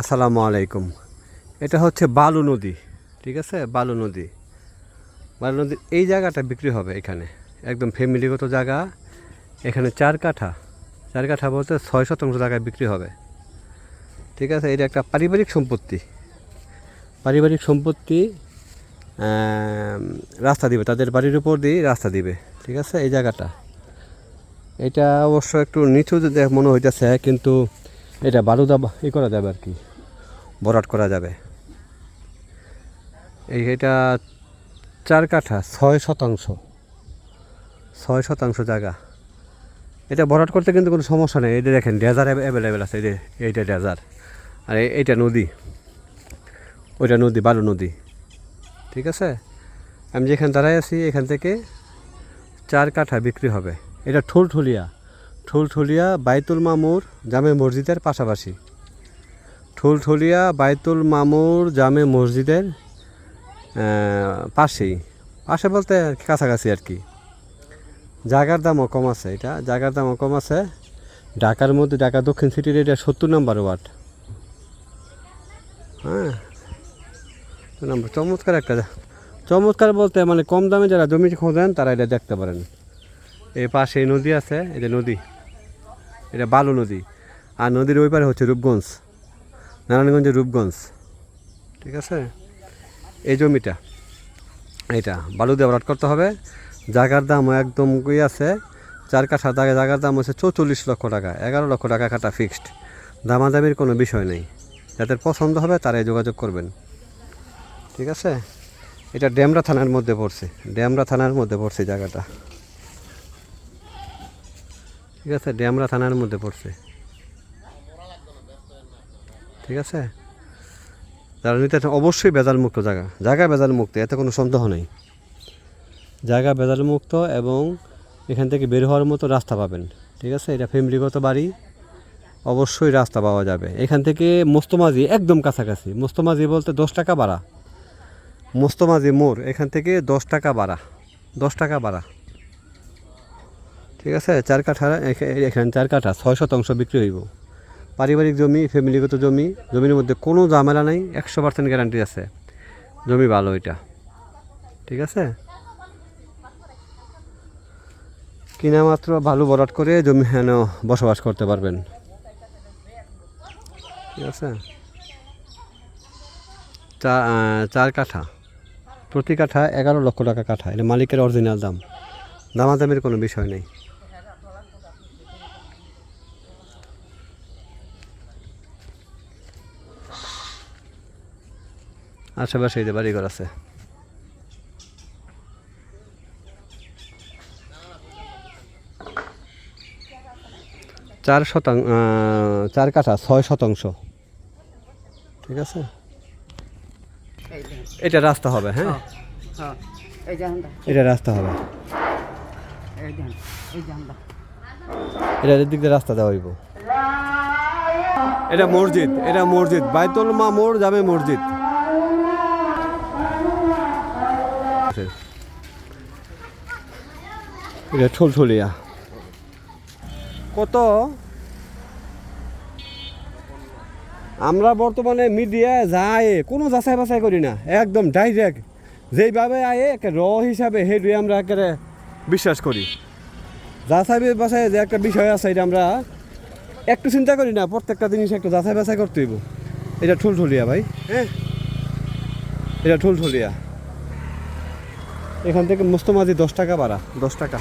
আসসালামু আলাইকুম। এটা হচ্ছে বালু নদী, ঠিক আছে? বালু নদী। বালু নদীর এই জায়গাটা বিক্রি হবে এখানে। একদম ফ্যামিলিগত জায়গা। এখানে চার কাঠা। চার কাঠা বলতে ছয় শতাংশ জায়গায় বিক্রি হবে। ঠিক আছে? এটা একটা পারিবারিক সম্পত্তি। পারিবারিক সম্পত্তি রাস্তা দিবে। তাদের বাড়ির উপর দিয়ে রাস্তা দিবে। ঠিক আছে? এই জায়গাটা। এটা অবশ্য একটু নিচু মনে হইতেছে, কিন্তু এটা বালুদা ই করা যাবে আর কি। ভরাট করা যাবে। এই এটা চার কাঠা, ছয় শতাংশ। ছয় শতাংশ জায়গা। এটা ভরাট করতে কিন্তু কোনো সমস্যা নেই। এটা দেখেন ডেজার অ্যাভেলেবেল আছে। এই এইটা ডেজার আর এই- এইটা নদী। ওইটা নদী, বালু নদী। ঠিক আছে? আমি যেখানে দাঁড়ায় আছি, এখান থেকে চার কাঠা বিক্রি হবে। এটা ঠুলঠুলিয়া ঠুলঠুলিয়া বাইতুল মামুর জামে মসজিদের পাশাপাশি। ঠুলঠুলিয়া বাইতুল মামুর জামে মসজিদের পাশেই। পাশে বলতে কাছাকাছি আর কি। জায়গার দামও কম আছে এটা। জায়গার দামও কম আছে। ঢাকার মধ্যে ঢাকা দক্ষিণ সিটির এটা সত্তর নম্বর ওয়ার্ড। হ্যাঁ। নম্বর। চমৎকার একটা চমৎকার বলতে মানে কম দামে যারা জমি খোঁজেন তারা এটা দেখতে পারেন। এই পাশে নদী আছে এটা নদী। এটা বালু নদী। আর নদীর ওই পারে হচ্ছে রূপগঞ্জ, নারায়ণগঞ্জের রূপগঞ্জ। ঠিক আছে? এই জমিটা, এইটা। বালু দিয়ে ভরাট করতে হবে। জায়গার দাম একদম ই আছে? চার কাঠা জায়গা জায়গার দাম হচ্ছে চৌচল্লিশ লক্ষ টাকা, এগারো লক্ষ টাকা কাটা ফিক্সড দামাদামির কোনো বিষয় নেই। যাদের পছন্দ হবে তারাই যোগাযোগ করবেন। ঠিক আছে? এটা ড্যামরা থানার মধ্যে পড়ছে। ড্যামরা থানার মধ্যে পড়ছে জায়গাটা। ঠিক আছে, ড্যামরা থানার মধ্যে পড়ছে। ঠিক আছে? যারা নিতে অবশ্যই বেজাল মুক্ত জায়গা। জায়গা বেজাল মুক্ত এতে কোনো সন্দেহ নেই। জায়গা বেজাল মুক্ত এবং এখান থেকে বের হওয়ার মতো রাস্তা পাবেন। ঠিক আছে? এটা ফ্যামিলিগত বাড়ি। অবশ্যই রাস্তা পাওয়া যাবে। এখান থেকে মোস্তমাজি একদম কাছাকাছি। মোস্তমাজি বলতে দশ টাকা বাড়া মোস্তমাজি মোড়, এখান থেকে দশ টাকা বাড়া দশ টাকা বাড়া ঠিক আছে? চার কাঠা এখা- এখানে চার কাঠা, ছয় শতাংশ বিক্রি হইব। পারিবারিক জমি, ফ্যামিলিগত জমি, জমির মধ্যে কোনো ঝামেলা নাই, একশো পার্সেন্ট গ্যারান্টি আছে। জমি ভালো এটা। ঠিক আছে? কিনা মাত্র ভালো বরাট করে জমি হেন বসবাস করতে পারবেন। ঠিক আছে? চার কাঠা। প্রতি কাঠা এগারো লক্ষ টাকা কাঠা। এটা মালিকের অরিজিনাল দাম। দামাদামির কোনো বিষয় নেই। আশেপাশে এই যে বাড়িঘর আছে। চার শতাংশ চার কাঠা ছয় শতাংশ। ঠিক আছে? এটা রাস্তা হবে হ্যাঁ? হ্যাঁ এই যে আমরা। এটা রাস্তা হবে। এটা দিক দিয়ে রাস্তা দেওয়া হইব। এটা মসজিদ এটা মসজিদ। বাইতুল মামুর যাবে মসজিদ। এটা ঠুলঠুলিয়া। কত? আমরা বর্তমানে মিডিয়া যায় কোনো যাচাই বাছাই করি না একদম ডাইরেক্ট যেইভাবে আয়ে একে র হিসাবে সেইটোৱে আমরা একেবারে বিশ্বাস করি। যাচাই বাছাই যে একটা বিষয় আছে এটা আমরা একটু চিন্তা করি না প্রত্যেকটা জিনিস একটু যাচাই বাছাই করতে হইব। এটা ঠুলঠুলিয়া ভাই। হ্যাঁ। এটা ঠুলঠুলিয়া। এখান থেকে মুস্তমাজি দশ টাকা বাড়া দশ টাকা।